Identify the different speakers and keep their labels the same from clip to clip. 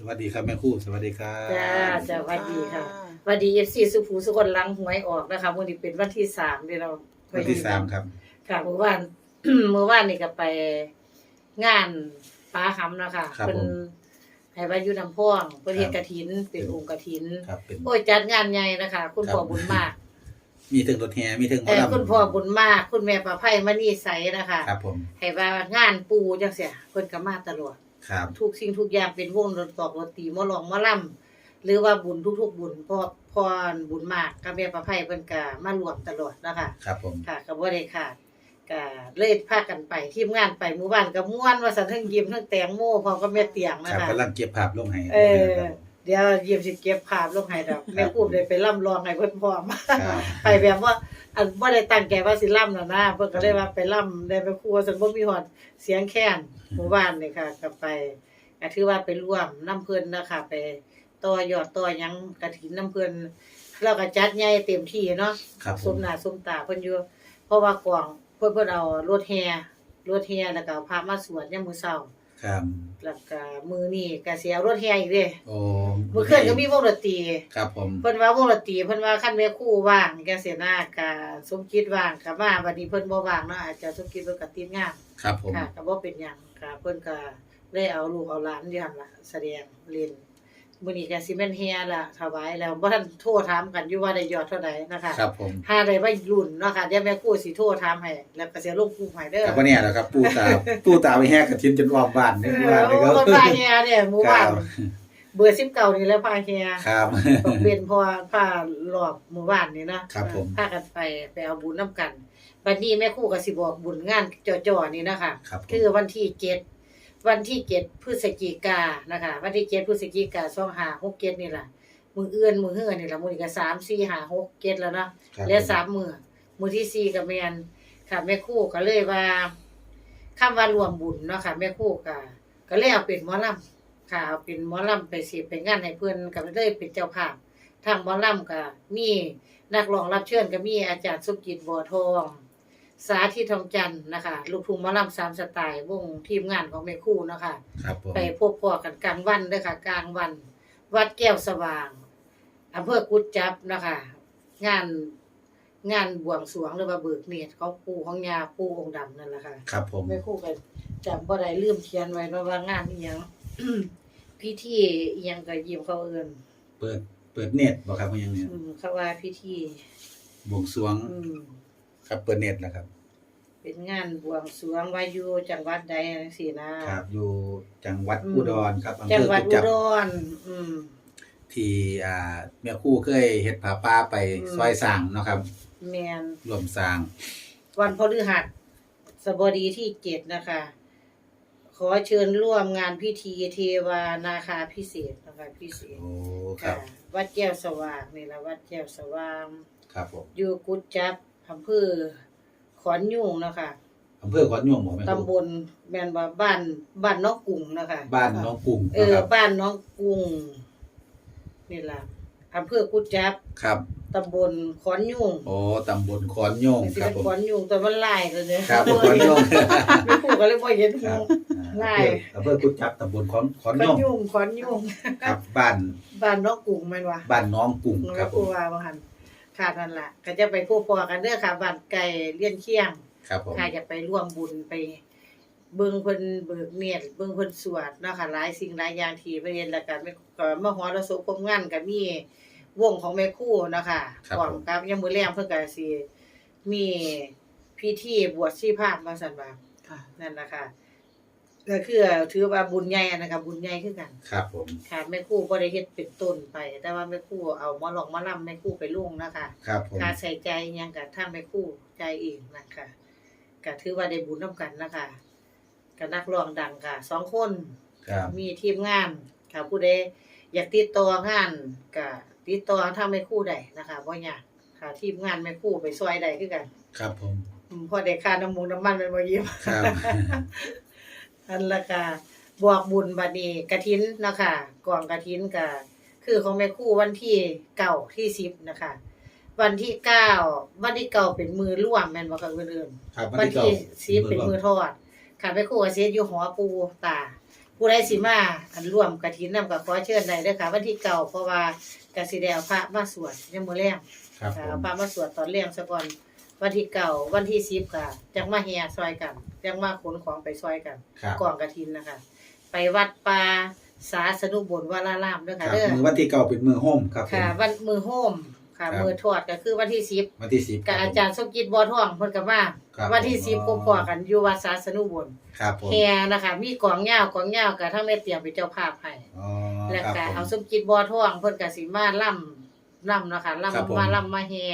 Speaker 1: สวัสดีครับแม่ครู่สวัสดีครับ
Speaker 2: จ้าสวัสดีค่ะสวัสดีเอฟซีสุภูสุคนหลังหวยออกนะคะวันนี้เป็นวันที่สามที่เรา
Speaker 1: วันที่สามครับ
Speaker 2: ค่ะเมื่อวาน เมื่อวานนี่ก็ไปงานป้าคำนะคะ
Speaker 1: ครับ
Speaker 2: เป็น
Speaker 1: ผม
Speaker 2: ให้วาอยุน้ำพ่วงเพื่อเฮ็ด
Speaker 1: ครับ
Speaker 2: กระถิน เป็นองค์กระถิน
Speaker 1: ครับเป็น
Speaker 2: โอ้ยจัดงานใหญ่นะคะ คุณ
Speaker 1: ครับ
Speaker 2: พ่อบุญมาก
Speaker 1: มีถึงรถแห่มีถึงหมอ
Speaker 2: แต่
Speaker 1: ลำ
Speaker 2: คุณพ่อบุญมาก คุณแม่ประไพมณีใสนะคะ
Speaker 1: ครับผม
Speaker 2: ให้ว่างานปูจังเสียเพิ่นก็มาตลอด
Speaker 1: ครับ
Speaker 2: ทุกสิ่งทุกอย่างเป็นวงดนตอกดนตรีหมอลองหมอลำหรือว่าบุญทุกๆ บุญพอพรบุญมากกับแม่ประไพเพิ่นก็มารวมตลอดนะคะ
Speaker 1: ครับผม
Speaker 2: ค่ะก็บ่ได้ขาดก็เลยพากันไปทีมงานไปหมู่บ้านก็ม่วนว่าซั่นทั้งยิ้มทั้งแตงโมพร้อมกับแม่เตียง
Speaker 1: ค
Speaker 2: นะ
Speaker 1: รับ
Speaker 2: คะ
Speaker 1: กำลังเก็บภาพลงให้
Speaker 2: เออเดี๋ยวยิ้มสิเก็บภาพลงให้ดอกแม่พูดได้ไปร่ำรองให้เพิ่นพร้อม
Speaker 1: ครับ
Speaker 2: ไปแบบว่า อันบ่ได้ตั้งใจว่าสิล่ำน่ะนะเพิ่นก็เลยว่าไปล่ำได้ไปครัวซั่นบ่มีฮอดเสียงแค้นหมู่บ้านนี่ค่ะก็ไปก็ถือว่าไปร่วมน้ำเพิ่นนะคะไปต่อยอดต่อหยังกฐินน้ำเพิ่นเราก็จัดใหญ่เต็มที่เนาะ
Speaker 1: ครับผ
Speaker 2: ส
Speaker 1: ม
Speaker 2: มหน้าสมตาเพิ่นอยู่เพราะว่ากวางเพิ่นเพิ่นเอารถแห่รถแห่แล้วก็เอาพามาสวดยามมื้อเช้า
Speaker 1: ครับ
Speaker 2: แล้วก็มื้อนี้ก็สิเอารถแห่อีกเด้
Speaker 1: โอ้
Speaker 2: มื้อคืนก็มีวงดนตรี
Speaker 1: ครับผม
Speaker 2: เพิ่นว่าวงดนตรีเพิ่นว่าคันแม่ครู่ว่างจังซี่นะก็สมคิดว่างก็มาบัดนี้เพิ่นบ่ว่างเนาะอาจจะสมคิดเพิ่นก็ติดงาน
Speaker 1: ครับผม
Speaker 2: ค่ะก็บ่เป็นหยังค่ะเพิ่นก็เลยเอาลูกเอาหลานอยู่หั่นล่ะแสดงเล่น มื้อนี้ก็สิแม่นแห่ละถวายแล้วบ่ทันโทรถามกันอยู่ว่าได้ยอดเท่าใดนะคะ
Speaker 1: ครับผม
Speaker 2: หาได้ว่ารุ่นเนาะค่ะเดี๋ยวแม่ครู่สิโทรถามให้แล้วก็สิลงกลุ่มให้เด้อ
Speaker 1: ครับวันนี้แหละครับปู่ตาปู่ตาไปแห่กระถินจนรอบบ้าน
Speaker 2: เอ
Speaker 1: เนี่ย
Speaker 2: อ
Speaker 1: ว่าเลย
Speaker 2: โอ้
Speaker 1: ก็
Speaker 2: คนพาแฮเนี่ยหมู่
Speaker 1: ค
Speaker 2: บ้า
Speaker 1: รั
Speaker 2: น
Speaker 1: บ
Speaker 2: เบอร์19นี่แหล้วพาแฮ
Speaker 1: ครับ
Speaker 2: ต้องเป็นเพราะว่าพารอบหมู่บ้านนี่เนาะ
Speaker 1: ครับผม
Speaker 2: พากันไปไปเอาบุญนํกันบัดนี้แม่ครู่ก็สิบอกบุญงานจ่อๆนี่นะคะ
Speaker 1: ครับผม
Speaker 2: คือวันที่เจ็ด วันที่เจ็ดพฤศจิกานะคะ วันที่เจ็ดพฤศจิกาสองห้าหกเจ็ดนี่แหละมือเอื้อนมือเฮือนี่แหละมือนี้ก็สามสี่ห้าหกเจ็ดแล้วเนาะ
Speaker 1: ครับ
Speaker 2: เหลือสามมือมือที่สี่กับแมนค่ะแม่ครู่ก็เลยว่าคำว่ารวมบุญเนาะค่ะแม่ครู่ก็ก็เลยเอาเป็นหมอลำค่ะเอาเป็นหมอลำไปสิไปงานให้เพื่อนก็เลยเป็นเจ้าภาพทางหมอลำก็มีนักร้องรับเชิญก็มีอาจารย์สุกิจบัวทอง สาธิตทองจันทร์นะคะ ลูกทุ่งหมอลำสามสไตล์วงทีมงานของแม่ครู่เนาะคะ
Speaker 1: ครับผม
Speaker 2: ไปพบพอกันกลางวันเด้อค่ะ กลางวัน วัดแก้วสว่างอำเภอกุดจับนะคะ งานงานบวงสรวงหรือว่าเบิกเนตรของปู่ของยาปู่องค์ดำนั่นแหละค่ะ
Speaker 1: ครับผม
Speaker 2: แม่ครู่ก็จำบ่ได้ลืมเขียนไว้เนาะว่างานอีหยัง พิธีอีหยังก็ยิ้มเขาเอิ้น
Speaker 1: เปิด เปิดเน็ตบ่ครับว่ายังเนี่ย
Speaker 2: อืมเขาว่าพิธี
Speaker 1: บวงสรวง
Speaker 2: อืม
Speaker 1: ครับเปิดเน็ตแล้วครับ
Speaker 2: เป็นงานบวงสรวงว่าอยู่จังหวัดใดจังซี่นะครับ
Speaker 1: อยู่จังหวัด
Speaker 2: อืม
Speaker 1: อุดรครับอำ
Speaker 2: จั
Speaker 1: เภ
Speaker 2: ง
Speaker 1: อ
Speaker 2: หวัด
Speaker 1: กุ
Speaker 2: อุ
Speaker 1: จับ
Speaker 2: ดรอืม
Speaker 1: ที่อ่าแม่ครู่เคยเฮ็ดผาป้าไป
Speaker 2: อืม
Speaker 1: ซอยสร้างเนาะครับ
Speaker 2: แม่น
Speaker 1: รวมสร้าง
Speaker 2: วันพฤหัสบดีที่เจ็ดนะคะ ขอเชิญร่วมงานพิธีเทวานาคาพิเศษกนะคะพิเศษ
Speaker 1: โอ้ครับ
Speaker 2: ค่ะวัดแก้วสว่างนี่ละวัดแก้วสว่าง
Speaker 1: ครับผม
Speaker 2: อยู่กุดจับ อำเภอขอนยุ่งนะคะ
Speaker 1: อำเภอขอนโยมบ่แม่ค
Speaker 2: ตำ
Speaker 1: รู่
Speaker 2: บลแม่นว่าบ้านบ้านน้องกุ้งนะคะ
Speaker 1: บ้านน้องกุ้ง
Speaker 2: เอ
Speaker 1: นะ
Speaker 2: อ
Speaker 1: ครับ
Speaker 2: บ้านน้องกุ้งนี่ล่ะอำเภอกุดจับ
Speaker 1: ครับ
Speaker 2: ตำบลขอนยุ่ง
Speaker 1: โอ้ตำบลขอนโยง
Speaker 2: นี่สิ
Speaker 1: ครับ
Speaker 2: เป็น
Speaker 1: ผม
Speaker 2: ขอนยุ่งแต่มันไล่เลยเนี่ย
Speaker 1: ครับผมขอนโยง
Speaker 2: ไม่ผูกก็เลยบ่เห็น
Speaker 1: ค
Speaker 2: หู
Speaker 1: รับ
Speaker 2: ไล่
Speaker 1: อำเภอกุดจับตำบลขอนขอน
Speaker 2: ขอ
Speaker 1: โย
Speaker 2: น
Speaker 1: ง
Speaker 2: ยุ่งขอนยุ่ง
Speaker 1: ครับบ้าน
Speaker 2: บ้านน้องกุ้งแม่นวะ
Speaker 1: บ้านน้องกุ้งค
Speaker 2: แล้
Speaker 1: รั
Speaker 2: ว
Speaker 1: บผ
Speaker 2: กู
Speaker 1: ม
Speaker 2: ว่าว่าหั่น ค่ะนั่นล่ะก็จะไปคู่พอกันเด้อค่ะบ้านไก่เลี้ยนเคียง
Speaker 1: ครับผม
Speaker 2: ค่ะจะไปร่วมบุญไป เบิ่งเพิ่นเบิกเนตรเบิ่งเพิ่นสวดเนาะค่ะหลายสิ่งหลายอย่างที่ไปเรียนแล้วก็แม่ก็มาฮอดรสบความงานก็มีวงของแม่ครู่เนาะค่ะพร้อมกับยามมื้อแลงเพิ่นก็สิมีพิธีบวชชีพรามว่าซั่นว่า
Speaker 3: ค่ะ
Speaker 2: นั่นล่ะค่ะ ก็คือถือว่าบุญใหญ่อันนั้นก็บุญใหญ่คือกัน
Speaker 1: ครับผม
Speaker 2: ค่ะแม่ครู่บ่ได้เฮ็ดเป็นต้นไป แต่ว่าแม่ครู่เอาหมอหลอกหมอลำแม่ครู่ไปลงนะคะ
Speaker 1: ครับผม
Speaker 2: ค่าใส่ใจอิหยังก็ทางแม่ครู่ใจายเองนะคะก็ถือว่าได้บุญนํกันนะคะก็นักร้องดังค่ะสองคน
Speaker 1: ครับ
Speaker 2: มีทีมงานค่ะผู้ใดอยากติดต่องานก็ติดต่อทางแม่ครู่ได้นะคะบ่ยากค่ะทีมงานแม่ครู่ไปซอยได้คือกัน
Speaker 1: ครับผม
Speaker 2: อืมพอได้ค่าน้ำมูกน้ำมันแมันบ่ยิ้ม
Speaker 1: ครับ
Speaker 2: อันละค่ะบอกบุญบัดนี้กฐินเนาะค่ะกองกฐินก็คือของแม่ครู่วันที่เก้าที่สิบนะคะ วันที่เก้าวันที่เก้าเป็นมือร่วมแม่นบ่ค่ะเพิ่นเอิ้น
Speaker 1: ครับ
Speaker 2: วันที่
Speaker 1: เก้า
Speaker 2: สิบเป็นมือทอด ค่ะแม่ครู่ก็เสียอยู่หอปูตา ผู้ใดสิมาอันร่วมกฐินนำก็ขอเชิญได้เด้อค่ะ วันที่เก่าเพราะว่าก็สิได้เอาพระมาสวดยามมื้อแลง
Speaker 1: ครับผ
Speaker 2: ค่ะเอา
Speaker 1: ม
Speaker 2: พระมาสวดตอนเลี้ยงซะก่อน วันที่เก่าวันที่สิบค่ะจังมาแห่ซอยกันจังมาขนของไปซอยกัน
Speaker 1: ครับ
Speaker 2: กองกระถินนะคะ ไปวัดป่าสาสนุบนวารารามเด้อ
Speaker 1: ครั
Speaker 2: ค่ะ
Speaker 1: บ
Speaker 2: เด้อ
Speaker 1: มือวันที่เก่าเป็นมือโฮมครับผม
Speaker 2: ค่ะ วันมือโฮมค่ะ
Speaker 1: ครับ
Speaker 2: มือทอดก็คือวันที่สิบ
Speaker 1: วันที่สิบ
Speaker 2: กับอาจารย์สมกิจบ่อทองเพิ่นก็มา
Speaker 1: ครับ
Speaker 2: วันที่สิบพบพอกันอยู่วัดสาสนุบน
Speaker 1: ครับผม
Speaker 2: แห่นะคะ มีกองยาวกองยาวกับทั้งแม่เตรียมเป็นเจ้าภาพให้
Speaker 1: อ๋อ
Speaker 2: แล้ว
Speaker 1: ครับ
Speaker 2: ก็
Speaker 1: ผม
Speaker 2: เอาสมกิจบ่อทองเพิ่นก็สิมาล่ำล่ำเนาะคะ
Speaker 1: ครับผม
Speaker 2: ล่ำมาล่ำมาแห่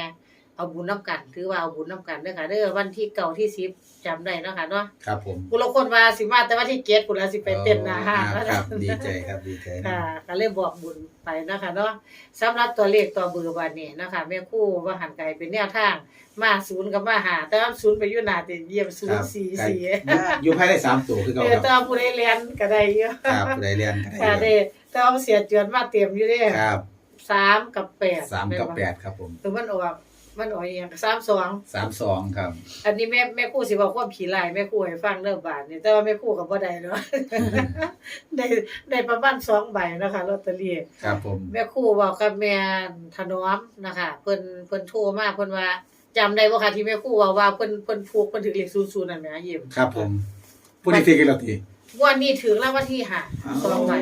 Speaker 2: เอาบุญน้ำกัน ถือว่าเอาบุญน้ำกันเด้อค่ะเด้อวันที่เก่าที่สิบจำได้เนาะค่ะเนาะ
Speaker 1: ครับผม
Speaker 2: กูละคนว่าสิมาแต่ว่าที่เกียรติกูแล้วสิไปเต้นหนาห้าง
Speaker 1: อ๋อ
Speaker 2: แล้ว
Speaker 1: ค
Speaker 2: นะ
Speaker 1: รับ ดีใจครับดีใจนะ
Speaker 2: ค่ะก็เลยบอกบุญไปนะคะเนาะสำหรับตัวเลขตัวเบอร์วันนี้นะคะแม่ครู่ว่าหันไกลเป็นแนวทาง มาศูนย์กับมาหาแต่ว่าศูนย์ไปอยู่หน้าแต่เยี่ยมศูนย์สี่สี่
Speaker 1: อยู่ภายในสามตัวคือ
Speaker 2: เอ
Speaker 1: เก่า
Speaker 2: อ
Speaker 1: ครับ
Speaker 2: แต่ว่าผู้ใดเรียนก็ได้เยอะ
Speaker 1: ครับได้เรียนก็
Speaker 2: ค่ะ
Speaker 1: ได้
Speaker 2: เด้แต่ว่าเสียเจือนมาเตรียมอยู่เด้
Speaker 1: ครับ
Speaker 2: สามกับแปด
Speaker 1: สามกับแปดครับผม
Speaker 2: คือมันออก มันออกอหย่างสามสอง
Speaker 1: สามสองครับ
Speaker 2: อันนี้แม่แม่ครู่สิบอกความผีลายแม่ครู่ให้ฟังเรื่องบาทนี่แต่ว่าแม่ครู่ก็บ่ได้เนาะ ได้ได้ประมาณสองใบนะคะลอตเตอรี่
Speaker 1: ครับผม
Speaker 2: แม่ครู่บอกกับแม่ถนอมนะคะเพิ่นเพิ่นโทรมาเพิ่นว่าจำได้บ่คะที่แม่ครู่ว่าว่าเพิ่นเพิ่นผูกเพิ่นถึงเลข00นั่นแหมยิ้ม
Speaker 1: ครับผมผู้ที่ที่กันแล้วที
Speaker 2: งวันนี้ถึงแล้ววันที่ห้าสองใบ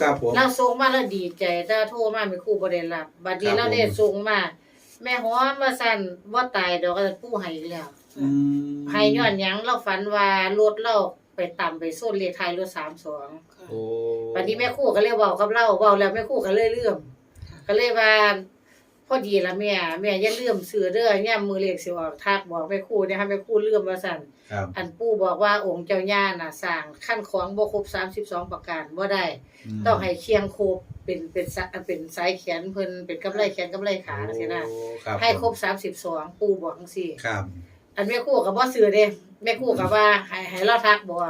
Speaker 1: ครับผม
Speaker 2: เราส่งมาแล้วดีใจแต่โทรมาแม่ครู่บ่ได้รับบัดนี้
Speaker 1: ครับ
Speaker 2: เราได้
Speaker 1: ผม
Speaker 2: ส่งมา แม่หอมว่าซั่นบ่ตายดอกก็ปู่ให้อีกแล้ว
Speaker 1: อืม
Speaker 2: ให้ย้อนหยังเราฝันว่ารถเราไปต่ำไปส้นเลขท้ายรถ32
Speaker 1: โอ้
Speaker 2: วันนี้แม่ครู่ก็เลยเว้ากับเราเว้าแล้วแม่ครู่ก็เลยเลื่อมก็เลยว่าพอดีละแม่แม่อย่าลืมซื้อเด้อย่ามมือเลขสิออกทักบอกแม่ครู่เนี่ยให้แม่ครู่ลืมว่าซั่น
Speaker 1: ครับ
Speaker 2: อันปู่บอกว่าองค์เจ้าย่าน่ะสร้างขั้นของบ่ครบ32 ประการบ่ได้
Speaker 1: ม
Speaker 2: ต้องให้เคียงครบ เป็นเป็นสะเป็นสายแขนเพิ่นเป็นกำไรแขนกำไรขาจังซี่นะ
Speaker 1: โอ้ครับ
Speaker 2: ให้ครบ32ปู่บอกจังซี่
Speaker 1: ครับ
Speaker 2: อันแม่ครู่ก็บ่ซื้อเด้แม่ครู่ก็ว่าให้ให้เราทักบอก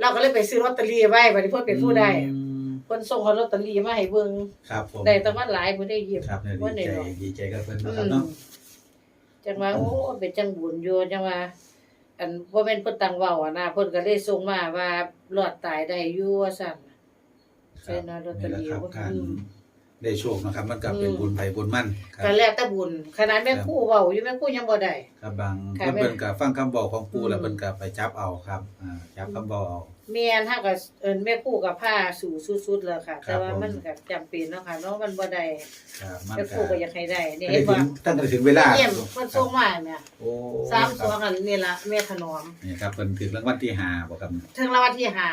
Speaker 2: เราก็เลยไปซื้อลอตเตอรี่ไว้บัดนี้เพิ่นเป็นผู้ได้
Speaker 1: อืม
Speaker 2: เพิ่นส่งเอาลอตเตอรี่มาให้เบิ่ง
Speaker 1: ครับผม
Speaker 2: ได้แต่ว่าหลายบ่ได้หยิบ
Speaker 1: ครับเนี่ย
Speaker 2: บ่
Speaker 1: ดี
Speaker 2: ได้
Speaker 1: ใจ
Speaker 2: ดอก
Speaker 1: ดีใจกับเพิ่น
Speaker 2: อื
Speaker 1: นะครับ
Speaker 2: ม
Speaker 1: เนาะ
Speaker 2: จังว่าโอ้เป็นจังบุญอยู่จังว่า อันบ่แม่นเพิ่นตั้งเว้าอะนะเพิ่นก็เลยส่งมาว่า รอดตายได้อยู่ว่าซั่น
Speaker 1: ค
Speaker 2: ใช่นะลอตเตอรี่
Speaker 1: นี่แหละครับ
Speaker 2: บ่
Speaker 1: การ
Speaker 2: อืม
Speaker 1: ได้โชคนะครับ มันก็เป็น
Speaker 2: อืม
Speaker 1: บุญไผบุญมั่นครับ
Speaker 2: ก็แล้วแต่บุญขนาดแม่ครู่เว้าอยู่แม่ครู่ยังบ่ได้
Speaker 1: ครับบาง
Speaker 2: ค่ะ
Speaker 1: เพิ่นเพิ่นก็ฟังคำบอกของปู่
Speaker 2: อืม
Speaker 1: แล้วเพิ่นก็ไปจับเอาครับอ่าจับคำบอกเอา
Speaker 2: แม่นถ้าก็เอิ้นแม่ครู่ก็พาสู่สุดๆแล้วค่ะ
Speaker 1: ครับ
Speaker 2: แต่ว่า
Speaker 1: ผม
Speaker 2: มันก็จำเป็นเนาะค่ะเนาะมันบ่ได้
Speaker 1: ครับมัน
Speaker 2: แม่ค
Speaker 1: ก็
Speaker 2: รู่ก็อยากให้ได้นี่
Speaker 1: ได้
Speaker 2: เห็น
Speaker 1: ถึ
Speaker 2: บ่
Speaker 1: งตั้งแต่ถึงเวลา
Speaker 2: เยี่ยมเพิ่นส่งมาแม่
Speaker 1: โอ้
Speaker 2: สาม
Speaker 1: ค
Speaker 2: สอง
Speaker 1: รับ
Speaker 2: อันนี่ล่ะแม่ถนอม
Speaker 1: นี่ครับเพิ่นถึงรางวัลที่ห้าบ่ครับ
Speaker 2: ถึงรางวัลที่ห้า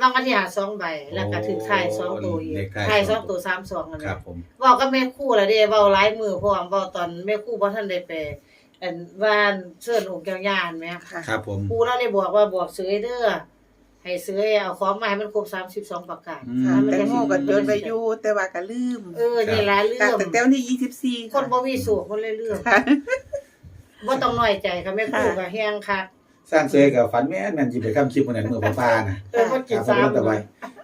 Speaker 2: รางวัลที่ห้าสองใบแล้วก็ถึงท้ายสองตัวอีก
Speaker 1: เลขท้าย
Speaker 2: ท้าย
Speaker 1: ส
Speaker 2: ส
Speaker 1: อ
Speaker 2: องง
Speaker 1: ตั
Speaker 2: ตัววสามสองอัน
Speaker 1: ค
Speaker 2: นี้
Speaker 1: รับผม
Speaker 2: เว้ากับแม่ครู่แล้วเด้เว้าหลายมือพร้อมเว้าตอนแม่ครู่บ่ทันได้ไปอันว่าเชิญองค์เจ้าย่านแม่
Speaker 3: ค่ะ
Speaker 1: ครับผม
Speaker 2: ครูเราเลยบอกว่าบอกเสยเด้อให้เสยเอาของมาให้มันครบ32ประการ
Speaker 1: อืม
Speaker 3: ค่ะ
Speaker 2: มัน
Speaker 3: แต
Speaker 2: จะ
Speaker 3: งโมก็จดไว้อยู่แต่ว่าก็ลืม
Speaker 2: เออนี่ล่ะเรื่
Speaker 3: ค่ะ
Speaker 2: อง
Speaker 3: ตั้งแต่วันที่ยี่สิบสี่
Speaker 2: คนบ่มีสูงคนเลยเรื่อง
Speaker 3: ค่ะ
Speaker 2: บ่ต้องน้อยใจค่ะแม่ครูก็แฮงคัก
Speaker 1: สร้างเสยกับฝันแม่นแม่นสิไปทำคลิปมื้อนั้นมื้อป้าๆนะ
Speaker 2: เออบ่กิน
Speaker 1: ครับ
Speaker 2: ซ้ำ
Speaker 1: ผมแต่ไว้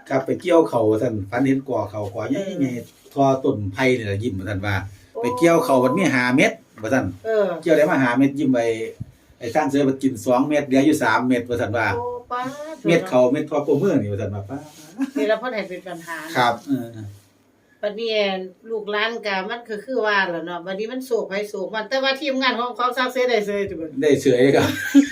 Speaker 1: ครับไปเกี่ยวเขาท่านฝันเห็นก่อเขาก่อใหญ่ๆทอต้นไผ่นี่ล่ะยิ้มว่าท่านว่า ไปเกี่ยวเขามันมีห้าเม็ดว่าท่าน
Speaker 2: เออ
Speaker 1: เกี่ยวได้มาหาเม็ดยิ้มไปไอ้สร้างเสือมันกินสองเม็ดเหลืออยู่สามเม็ดว่าท่านว่า
Speaker 2: โอ้ป้า
Speaker 1: เม็ดเขาเม็ดพอโปรมือนี่ว่าท่านว่าป้า
Speaker 2: นี่ละเพิ่นให้เป็นปัญหา
Speaker 1: ครับเออ
Speaker 2: บัดนี้ลูกหลานก็มันก็คือว่าล่ะเนาะบัดนี้มันโศกไผโศกมันแต่ว่าทีมงานของเขาซักเซสได้เสยทุกคน
Speaker 1: ได้เฉยครับ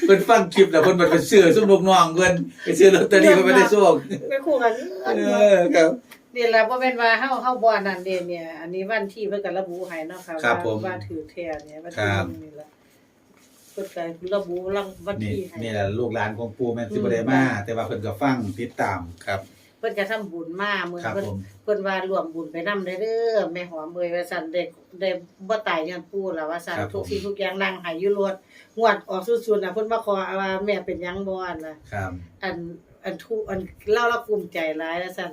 Speaker 1: เพิ่นฟังคลิปแล้วเพิ่นมันไปซื้อซุ่มลูกน้องเพิ่นไปซื้อลอตเตอรี่เพิ่นไม่ได้โชค
Speaker 2: แม่ครูก็
Speaker 1: เอ
Speaker 2: เงินเนาะ
Speaker 1: อครับ
Speaker 2: นี่แหละบ่แม่นว่าเฮาเฮาบ่อันนั้นเด้เนี่ย อันนี้วันที่เพิ่นก็ระบุให้เนาะค่ะ
Speaker 1: ครับ
Speaker 2: ว่า
Speaker 1: ผม
Speaker 2: ว่าถือแท้เนี่ยวัน
Speaker 1: ครั
Speaker 2: ที่
Speaker 1: บ
Speaker 2: หนึ่งนี่แหละเพิ่นก็ระบุรางวัน
Speaker 1: นี่
Speaker 2: ที่ให้
Speaker 1: นี่แหละลูกหลานของปู่แม่นสิบ่ได้มาแต่ว่าเพิ่นก็ฟังติดตามครับ
Speaker 2: เพิ่นก็ทำบุญมามื้อ
Speaker 1: ครับ
Speaker 2: เพิ่น
Speaker 1: ผม
Speaker 2: เพิ่นว่ารวมบุญไปนำได้เด้อแม่หอมเอ้ยว่าซั่นได้ได้บ่ตายย้อนปู่ล่ะว่าซั่น
Speaker 1: ครับผม
Speaker 2: ทุกสิ่งทุกอย่างนั่งให้อยู่รถงวดออกสุดๆน่ะเพิ่นมาขอว่าแม่เป็นหยังบ่อันน่ะ
Speaker 1: ครับ
Speaker 2: อันอันทุอันเล่าและภูมิใจหลายว่าซั่น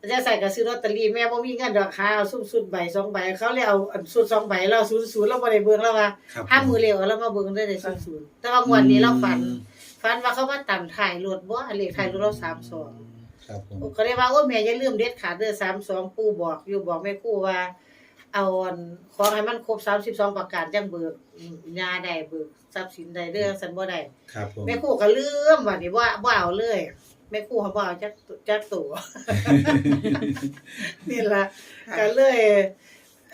Speaker 2: อาจารย์ใส่ก็ซื้อลอตเตอรี่แม่บ่มีเงินดอกค่ะเอาซุ่มสุดใบสองใบเขาเลยเอาอันสุดสองใบเรา00เราบ่ได้เบิ่งแล้วว่า
Speaker 1: ครับ
Speaker 2: ห้ามือเร็วแล้วมาเบิ่งได้ได้ศูนย์ศูนย์แต่ว่างวดนี้เราฝันฝันว่าเขามาต่ำถ่ายรถบ่เลขถ่ายรถเราสามสอง
Speaker 1: ครับผม
Speaker 2: ก็เลยว่าโอ้ยแม่อย่าลืมเด็ดขาดเด้อสามสองปู่บอกอยู่บอกแม่ครู่ว่า เอาอันของให้มันครบสามสิบสองประการจังเบิกยาได้เบิกทรัพย์สินได้เด้อสันบ่ได้
Speaker 1: ครับผม
Speaker 2: แม่ครู่ก็ลืมว่านี่ว่าบ่เอาเลยแม่ครู่เขาบ่เอาจักจักตัวนี่ล่ะ
Speaker 3: ค่ะ
Speaker 2: ก็เลย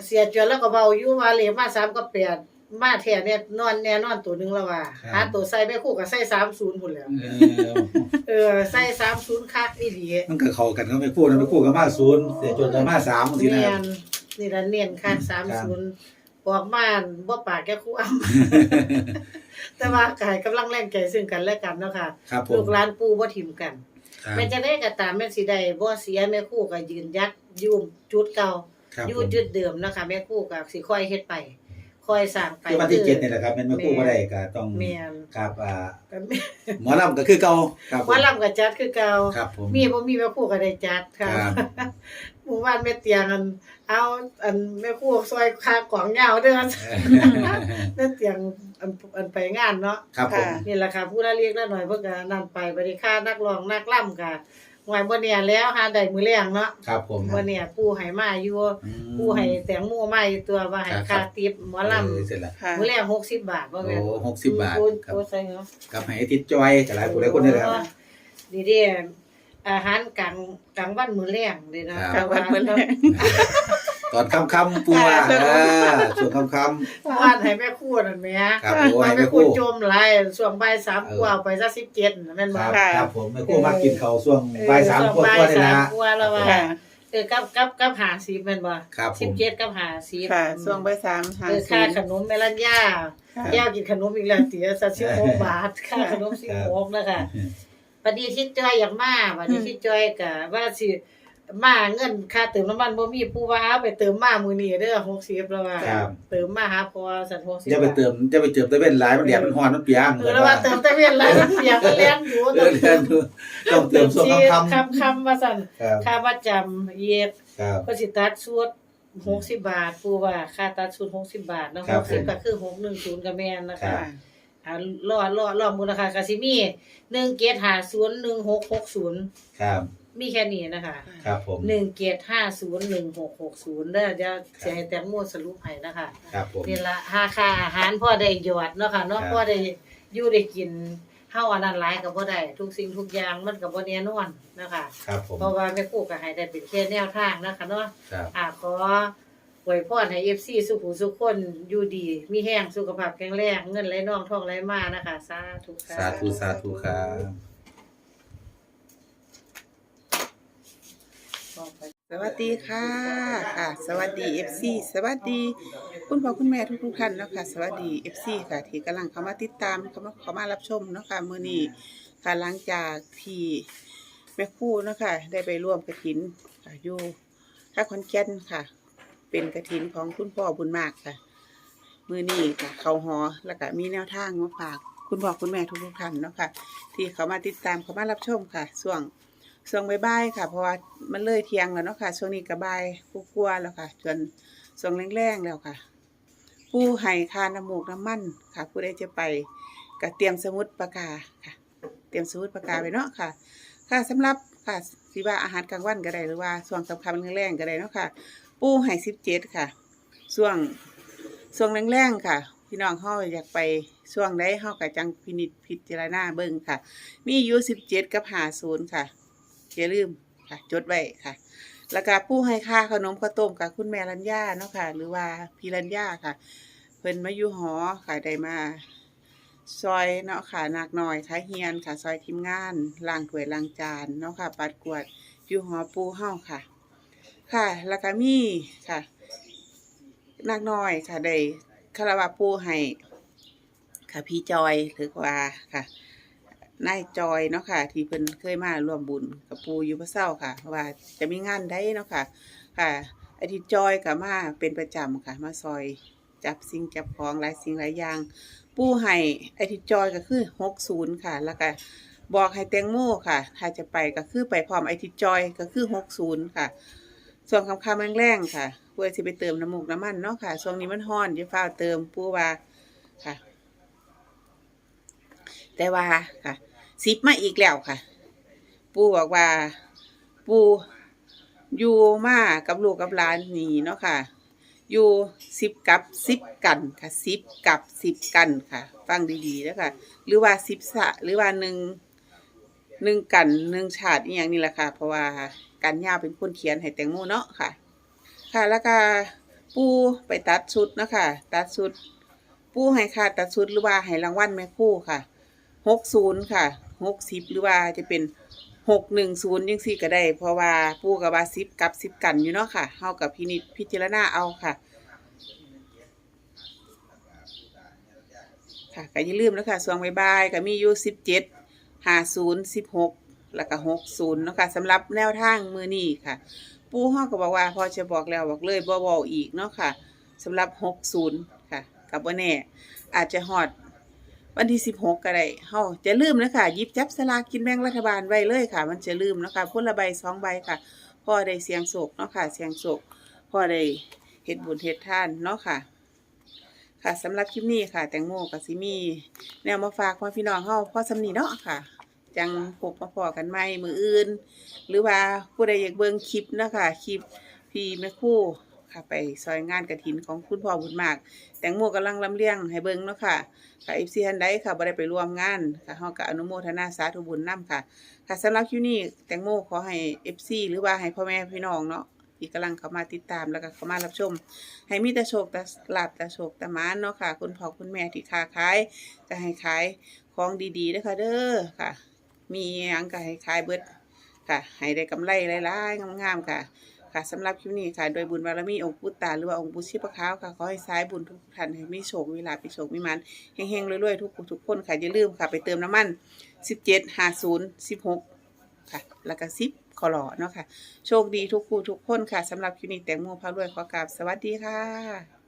Speaker 2: เสียจวนแล้วก็เบาอยู่ว่าเหลขมา3กับ8 มาแท้เนี่ยนอนแน่นอนตัวหนึงแล้วว่า
Speaker 1: ครับ
Speaker 2: หาตัวใส่แม่ครู่ก็ใส่30พุ่นแหล้ว
Speaker 1: เออ
Speaker 2: เออใส่30คักอีหลี
Speaker 1: มันก็เข้ากันก็ไม่พูดนะไม่พูดก็มาศูนย์เสียจนก็มาสามสินะ
Speaker 2: เนี
Speaker 1: ค
Speaker 2: ย
Speaker 1: รับ
Speaker 2: นนี่ละเนียนคัก30บอกมาบ่ปากแกครู่อ้ำแต่ว่าก็ให้กำลังแรงใจซึ่งกันและกันเนาะค่ะ
Speaker 1: ครับผ
Speaker 2: ลู
Speaker 1: ม
Speaker 2: กหลานปู่บ่ทิมกัน
Speaker 1: ครับ
Speaker 2: แม่นจะได้ก็ตามแม่นสิได้บ่เสียแม่ครู่ก็ยืนยัดอยู่จุดเก่า
Speaker 1: ครับ
Speaker 2: อยู่
Speaker 1: ผม
Speaker 2: จุดเดิมนะคะแม่ครู่ก็สิค่อยเฮ็ดไป ค่อยสร้างไป
Speaker 1: คือวันที่เจ็ดนี่แหละครับแม่นไม่พูดก็ได้ก็ต้อง
Speaker 2: แม่น
Speaker 1: ครับอ่า
Speaker 2: ก็มี
Speaker 1: หมอลำก็คือเก่าครับผม
Speaker 2: ว่าลำก็จัดคือเก่า
Speaker 1: ครับผม
Speaker 2: มีบ่มีแม่ครู่ก็ได้จัด
Speaker 1: ค
Speaker 2: ค่ะ
Speaker 1: รับ
Speaker 2: หมู่บ้านแม่เตียงอัน เอาอันแม่ครู่ซอยคากล่องยาวเด้อแม่เตียงอันอันไปงานเนาะ
Speaker 1: ครับผม
Speaker 2: นี่แหละค่ะผู้ละเล็กละหน่อยเพิ่นก็นั่นไปบริค่านักร้องนักล่ำก็ หวยบ่เนี่ยแล้วหาได้มื้อแรงเนาะ
Speaker 1: ครับผม
Speaker 2: บ่เนี่ยปู่ให้มาอยู่
Speaker 1: อืม
Speaker 2: ปู่ให้แตงโมมาอยู่ตัวว่าให้
Speaker 1: ครับ
Speaker 2: ค่าติปหมอลำ
Speaker 1: เออเสร็จแล้ว
Speaker 3: ค่ะ
Speaker 2: มื้อแรง60บาทบ่แม่น
Speaker 1: โอ้หกสิบบาท
Speaker 2: โอ้ย
Speaker 1: ครับ
Speaker 2: โอ้ยใส่เนาะ
Speaker 1: กับให้ทิศจอยกับหลายผู้หลายคนนี่แหละครับ
Speaker 2: นี่เด้อาหารกลางกลางวันมื้อแรงเด้เนาะ
Speaker 1: ครับ
Speaker 3: กลางวันมื้อแลง
Speaker 1: ตอนค่ำๆปูว่า
Speaker 3: ค่ะ
Speaker 1: เออช่วงค่ำ
Speaker 2: เมื่อวานให้แม่ครัวนั่นแหม
Speaker 1: ๆครับโอ้
Speaker 2: ให้
Speaker 1: ให้
Speaker 2: แม่
Speaker 1: แม่
Speaker 2: ครัว
Speaker 1: คู่
Speaker 2: จมหลายช่วงบ่าย3
Speaker 1: เออ
Speaker 2: กว่าไปซะ17น่ะแม่น
Speaker 1: ค
Speaker 2: บ่
Speaker 1: รับ
Speaker 3: ค่ะ
Speaker 1: ครับผมแม่คู่มากินข้าวช่วง
Speaker 2: เออ
Speaker 1: บ่ายสาม
Speaker 2: ช่วง
Speaker 1: กว่าๆนี่
Speaker 2: บ่าย
Speaker 1: ละ
Speaker 2: สามกว่าแล้วว่า
Speaker 3: ค่ะ
Speaker 2: เออกับกับกับ50แม่นบ่
Speaker 1: ครับผม
Speaker 2: 17กับ50
Speaker 3: ค่ะช่วงบ่ายสามหา
Speaker 2: เออ
Speaker 3: ศู
Speaker 2: ค่าน
Speaker 3: ย์
Speaker 2: ขนมเมลันยา
Speaker 3: ค่ะ
Speaker 2: ย่ากินขนมอีกแล้วเสียสักสิบหกบาทค่าขนมสิบหกนะคะปฏิทิศจ้อยอยากมาปฏิทิศจ้อยกะว่าสิ มาเงินค่าเติมน้ำมันบ่มีผู้ว่าเอาไปเติมมามื้อนี้เด้อ60แล้วว่า
Speaker 1: ครับ
Speaker 2: เติมมาหาพอสัน60
Speaker 1: จะไปเติมจะไปเติมตะเวนหลายมันแดดมันร้อนมันเปียก
Speaker 2: เออแล้วว่าเติมแต่เวียนหลายมันเปียกมันแล่นอยู่
Speaker 1: เออเรียนดูต้องเติมช่วงค่ำ
Speaker 2: คำคำๆว่าซั่น
Speaker 1: ๆครับ
Speaker 2: ค่าประจำเย็ด
Speaker 1: ครับ
Speaker 2: ก็สิตัดชุด60บาทผู้ว่าค่าตัดชุด60บาทเนาะ
Speaker 1: ครับผม
Speaker 2: 60ก็คือ610ก็แม่นนะ
Speaker 1: ครั
Speaker 2: คะ
Speaker 1: บ
Speaker 2: อ่ารอรอรอมูลค่ากสิมีหนึ่งเกตหาศูนย์หนึ่งหกหกศูนย์
Speaker 1: ครับ
Speaker 2: มีแค่นี้นะคะ
Speaker 1: ครับผม
Speaker 2: หนึ่งเกตห้าศูนย์หนึ่งหกหกศูนย์เด้อเดี๋ยวจะให้แตงโมสรุปให้นะคะ
Speaker 1: ครับผม
Speaker 2: นี่ละหาค่าอาหารพ่อได้หยอดเนาะค่ะเนาะ
Speaker 1: ครับ
Speaker 2: พ่อได้อยู่ได้กินเฮาอันนั้นหลายก็บ่ได้ทุกสิ่งทุกอย่างมันก็บ่แน่นอนนะคะ
Speaker 1: ครับผม
Speaker 2: เพราะว่าแม่ครูก็ให้ได้เป็นแค่แนวทางนะคะเนาะ
Speaker 1: ครับ
Speaker 2: อ่าขออวยพรให้ FC สุขุสุขคนอยู่ดี มีแห้งสุขภาพแข็งแรงเงินไหลน่องทองไหลมานะคะ สาธุค่ะ
Speaker 1: สาธุสาธุครับ
Speaker 3: สวัสดีค่ะค่ะ สวัสดี FC สวัสดี คุณพ่อคุณแม่ทุกทุกท่านเนาะค่ะสวัสดี FC ค่ะ ที่กำลังเข้ามาติดตามเข้ามาเข้ามารับชมเนาะค่ะมือนี้ค่ะหลังจากที่แม่คู่เนาะค่ะได้ไปร่วมกฐินค่ะอยู่ท่าคอนแก่นค่ะ เป็นกฐินของคุณพ่อบุญมากค่ะ มือนี้ค่ะเขาหอแล้วก็มีแนวทางมาฝากคุณพ่อคุณแม่ทุกทุกท่านเนาะค่ะที่เขามาติดตามเขามารับชมค่ะช่วง ช่วงบ่ายๆค่ะ เพราะว่ามันเลยเที่ยงแล้วเนาะค่ะ ช่วงนี้ก็บ่ายกลัวๆแล้วค่ะจนช่วงแรงๆแล้วค่ะ ผู้ให้คาน้ำมูกน้ำมันค่ะ ผู้ใดจะไปก็เตรียมสมุดปากกาค่ะ เตรียมสมุดปากกาไว้เนาะค่ะ ค่ะสำหรับค่ะสิว่าอาหารกลางวันก็ได้หรือว่าช่วงสำคัญแรงๆก็ได้เนาะค่ะ ปูให้สิบเจ็ดค่ะช่วงช่วงแรงๆค่ะ พี่น้องเฮาอยากไปช่วงใดเฮาก็จังพินิจพิจารณาเบิ่งค่ะ มีอยู่สิบเจ็ดกับหาศูนย์ค่ะ อย่าลืมค่ะจดไว้ค่ะแล้วก็ผู้ให้ค่าขนมข้าวต้มกับคุณแม่รัญญาเนาะค่ะ หรือว่าพี่รัญญาค่ะ เพิ่นมาอยู่หอค่ะได้มาซอยเนาะค่ะนักหน่อยค่ะเฮียนค่ะซอยทีมงานล้างถ้วยล้างจานเนาะค่ะ ปัดกวดอยู่หอปูเฮาค่ะ ค่ะ แล้วก็มีค่ะนักน้อยค่ะได้คารวะปูให้ค่ะพี่จอยหรือว่าค่ะ นายจอยเนาะค่ะ ที่เพิ่นเคยมาร่วมบุญกับปูอยู่พระเศร้าค่ะ ว่าจะมีงานได้เนาะค่ะ ค่ะไอทิตจอยก็มาเป็นประจำค่ะ มาซอยจับสิ่งจับของหลายสิ่งหลายอย่าง ปูให้ไอทิตจอยก็คือหกศูนย์ค่ะ แล้วก็บอกให้แตงโมค่ะ ถ้าจะไปก็คือไปพร้อมไอทิจอยก็คือหกศูนย์ค่ะ ส่วนคำคำแรงๆค่ะเพื่อจะไปเติมน้ำมูกน้ำมันเนาะค่ะช่วงนี้มันฮ้อนจะฟ้าเติมปูว่าค่ะ แต่ว่าค่ะสิบมาอีกแล้วค่ะ ปูบอกว่า ปูอยู่มากับลูกกับหลานนี่เนาะค่ะ อยู่สิบกับสิบกันค่ะสิบกับสิบกันค่ะ ฟังดีๆนะคะหรือว่าสิบสะหรือว่าหนึ่งหนึ่งกันหนึ่งชาติอย่างนี้แหละค่ะ เพราะว่าการย่าเป็นคนเขียนให้แตงโมเนาะค่ะ ค่ะแล้วก็ปูไปตัดชุดเนาะคะตัดชุด ปูให้ค่ะตัดชุดหรือว่าให้รางวัลแม่คู่ค่ะ หกศูนย์ค่ะหกสิบหรือว่าจะเป็นหกหนึ่งศูนย์ยังสี่ก็ได้ เพราะว่าปูกับว่าสิบกับสิบกันอยู่เนาะค่ะเฮากับพินิจพิจารณาเอาค่ะ ค่ะก็อย่าลืมนะคะส่วงบายๆก็มีอยู่สิบเจ็ดห้าศูนย์สิบหกแล้วก็หกศูนย์เนาะค่ะสำหรับแนวทางมือนี้ค่ะ ปูห้องก็บอกว่าพอจะบอกแล้วบอกเลยบ่บออีกเนาะค่ะสำหรับหกศูนย์ค่ะกับว่าแน่อาจจะฮอด วันที่สิบหกก็ได้เฮาจะลืมนะคะยิบจับสลากกินแบ่งรัฐบาลไว้เลยค่ะ มันจะลืมนะคะคนละใบสองใบค่ะพ่อได้เสียงโศกเนาะค่ะ เสียงโศกพ่อได้เฮ็ดบุญเฮ็ดท่านเนาะค่ะ ค่ะสำหรับคลิปนี้ค่ะ แตงโมกับซิมีแนวมาฝากพ่อพี่น้องเฮาพ่อสำนีเนาะค่ะ จังพบมาพอกันใหมมืออื่น หรือว่าผู้ใดอยากเบิ่งคลิปเนาะคะคลิปพี่แม่คู่ ค่ะ ไปซอยงานกระถินของคุณพ่อบุญมาก แตงโมกำลังลำเลียงให้เบิ่งเนาะค่ะค่ะอีซีฮันไดค่ะบ่ได้ไปร่วมงานค่ะเฮาก็อนุโมทนาสาธุบุญนํค่ะ ค่ะสำหรับคลิปนี้แตงโมขอให้ FC หรือว่าให้พ่อแม่พี่น้องเนาะที่กำลังเข้ามาติดตามแล้วก็เข้ามารับชม ให้มีแต่โชคแต่ลาบแต่โชคแต่มานเนาะค่ะ คุณพ่อคุณแม่ที่ค้าขายก็ให้ขายของดีๆด้อค่ะเด้อค่ะ มีหยังก็ให้ขายเบิดค่ะ ให้ได้กำไรหลายๆงามๆค่ะ ค่ะสำหรับคลิปนี้ค่ะ โดยบุญบารมีองค์ปุตตาหรือว่าองค์ปู่ชีพขาวค่ะขอให้สายบุญทุกท่านให้มีโชคมีลาภมีโชคมีมันเฮงๆรวยๆทุกทุกคนค่ะอย่าลืมค่ะ ไปเติมน้ำมัน 17 50 16 ค่ะ แล้วก็10ขอหล่อเนาะค่ะ โชคดีทุกคู่ทุกคนค่ะสำหรับคลิปนี้แตงโมพารวยขอกราบสวัสดีค่ะ